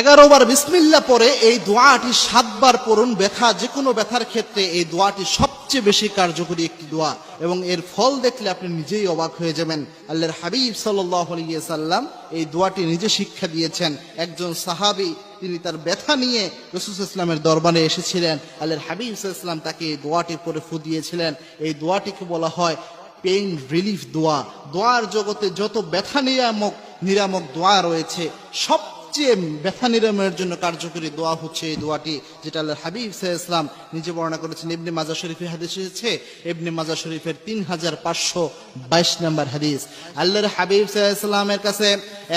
এগারো বার বিসমিল্লা পরে এই দোয়াটি সাতবার পড়ুন। ব্যথা যে কোনো ব্যথার ক্ষেত্রে এই দোয়াটি সবচেয়ে বেশি কার্যকরী একটি দোয়া। এবং এর ফল দেখলে আপনি নিজেই অবাক হয়ে যাবেন। আল্লাহর হাবিব সাল্লাম এই দোয়াটি নিজে শিক্ষা দিয়েছেন। একজন সাহাবি, তিনি তার ব্যথা নিয়ে রসুল ইসলামের দরবারে এসেছিলেন। আল্লাহর হাবিব ইসলাম তাকে এই দোয়াটি পরে ফু দিয়েছিলেন এই দোয়াটিকে বলা হয় পেইন রিলিফ দোয়া। দোয়ার জগতে যত ব্যথা নিরামক নিরামক দোয়া রয়েছে সবচেয়ে ব্যথা নিরাময়ের জন্য কার্যকরী দোয়া হচ্ছে এই দোয়াটি, যেটা আল্লাহ হাবিব সাহ ইসলাম নিজে বর্ণনা করেছেন। ইবনে মাজা শরীফে হাদিস এসেছে, ইবনে মাজা শরীফের তিন হাজার পাঁচশো বাইশ নম্বর হাদিস। আল্লাহর হাবিব সাহ ইসলামের কাছে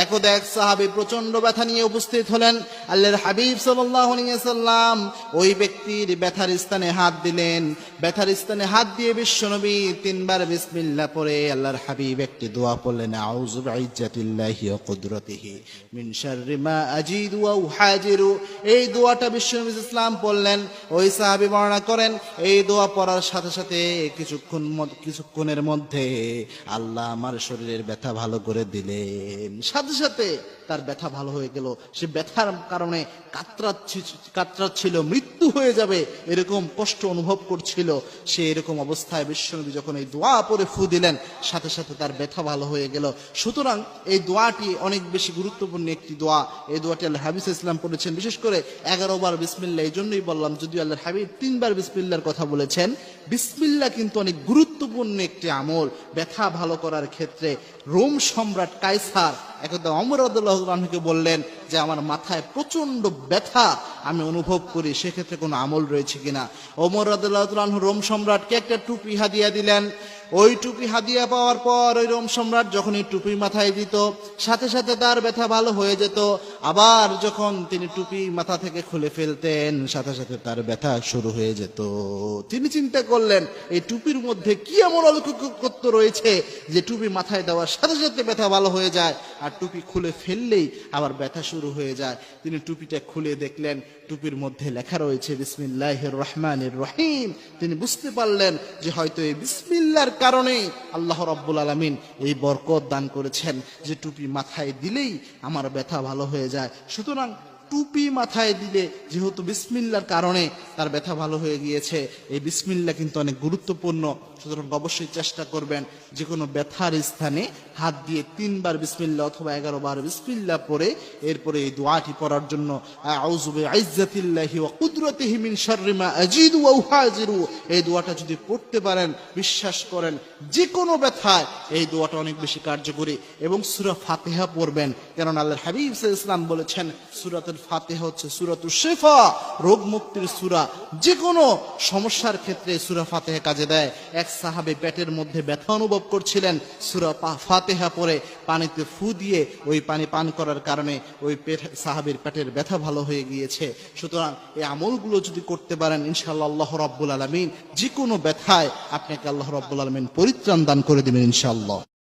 একদা এক সাহাবি প্রচণ্ড ব্যথা নিয়ে উপস্থিত হলেন। আল্লাহর হাবিব সাল্লাম ওই ব্যক্তির ব্যথার স্থানে হাত দিলেন। ব্যথার স্থানে হাত দিয়ে বিশ্বনবী তিনবার বিসমিল্লাহ পরে আল্লাহর হাবিব একটি দোয়া পড়লেন, আউযু বিইজ্জাতিল্লাহি ওয়া কুদরতিহি মিন শাররি মা আজিদু ওয়া উহাজিরু এই দোয়াটা বিশ্বনবী ইসলাম পড়লেন। ওই সাহাবী বর্ণনা করেন, এই দোয়া পড়ার সাথে সাথে কিছুক্ষণ কিছুক্ষণের মধ্যে আল্লাহ আমার শরীরের ব্যথা ভালো করে দিলেন। সাথে সাথে তার ব্যথা ভালো হয়ে গেল। সে ব্যথার কারণে কাতরাচ্ছি- কাতরাচ্ছিল, মৃত্যু হয়ে যাবে এরকম কষ্ট অনুভব করছিল। সে এরকম অবস্থায় বিশ্বনবী যখন এই দোয়া পরে ফু দিলেন সাথে সাথে তার ব্যথা ভালো হয়ে গেল। সুতরাং এই দোয়াটি অনেক বেশি গুরুত্বপূর্ণ একটি দোয়া। এই দোয়াটি আল্লাহ হাবিজ ইসলাম পড়েছেন। বিশেষ করে এগারো বার বিসমিল্লা, এই জন্যই বললাম, যদিও আল্লাহ হাবিব তিনবার বিসমিল্লার কথা বলেছেন, বিসমিল্লা কিন্তু অনেক গুরুত্বপূর্ণ একটি আমল ব্যথা ভালো করার ক্ষেত্রে। রোম সম্রাট কাইসার একদা অমর আদুল্লাহকে বললেন যে, আমার মাথায় প্রচণ্ড ব্যথা, আমি অনুভব করি, সেক্ষেত্রে কোনো আমল রয়েছে কিনা? ওমর আদুল্লাহ রোম সম্রাটকে একটা টুপি হাদিয়া দিলেন। ওই টুপি হাদিয়া পাওয়ার পর ওই রোম সম্রাট যখন এই টুপি মাথায় দিত, সাথে সাথে তার ব্যথা ভালো হয়ে যেত। আবার যখন তিনি টুপি মাথা থেকে খুলে ফেলতেন, সাথে সাথে তার ব্যথা শুরু হয়ে যেত। তিনি চিন্তা করলেন, এই টুপির মধ্যে কি এমন অলৌকিকত্ব রয়েছে যে টুপি মাথায় দেওয়ার সাথে সাথে ব্যথা ভালো হয়ে যায়, আর টুপি খুলে ফেললেই আবার ব্যথা শুরু হয়ে যায়। তিনি টুপিটা খুলে দেখলেন, টুপির মধ্যে লেখা রয়েছে বিসমিল্লাহ রহমানের রহিম। তিনি বুঝতে পারলেন যে হয়তো এই বিসমিল্লার কারণে আল্লাহ রব্বুল আলমিন এই বরকত দান করেছেন যে টুপি মাথায় দিলেই আমার ব্যথা ভালো হয়ে যায়। সুতরাং টুপি মাথায় দিলে যেহেতু বিসমিল্লার কারণে তার ব্যথা ভালো হয়ে গিয়েছে, এই বিসমিল্লা কিন্তু অনেক গুরুত্বপূর্ণ। সুতরাং অবশ্যই চেষ্টা করবেন যে কোনো ব্যথার স্থানে হাত দিয়ে তিনবার বিসমিল্লা অথবা এগারো বার বিসমিল্লা পরে এরপরে এই দোয়াটি পড়ার জন্য এই দোয়াটা যদি পড়তে পারেন, বিশ্বাস করেন যে কোনো ব্যথায় এই দোয়াটা অনেক বেশি কার্যকরী। এবং সূরা ফাতেহা পড়বেন, কেননা আল্লাহর হাবিব ইসলাম বলেছেন, সূরাতুল ফাতেহা হচ্ছে সূরাতুশ শেফা রোগ মুক্তির সুরা। যে কোনো সমস্যার ক্ষেত্রে সূরা ফাতিহা কাজে দেয়। এক সাহাবে পেটের মধ্যে ব্যথা অনুভব করছিলেন, সূরা ফাতেহা পরে পানিতে ফু দিয়ে ওই পানি পান করার কারণে ওই পেট সাহাবের পেটের ব্যথা ভালো হয়ে গিয়েছে। সুতরাং এই আমলগুলো যদি করতে পারেন, ইনশাআল্লাহ আল্লাহ রব্বুল আলমিন যে কোনো ব্যথায় আপনাকে আল্লাহ রব্বুল আলমিন পরিত্রাণ দান করে দেবেন, ইনশাআল্লাহ। الله.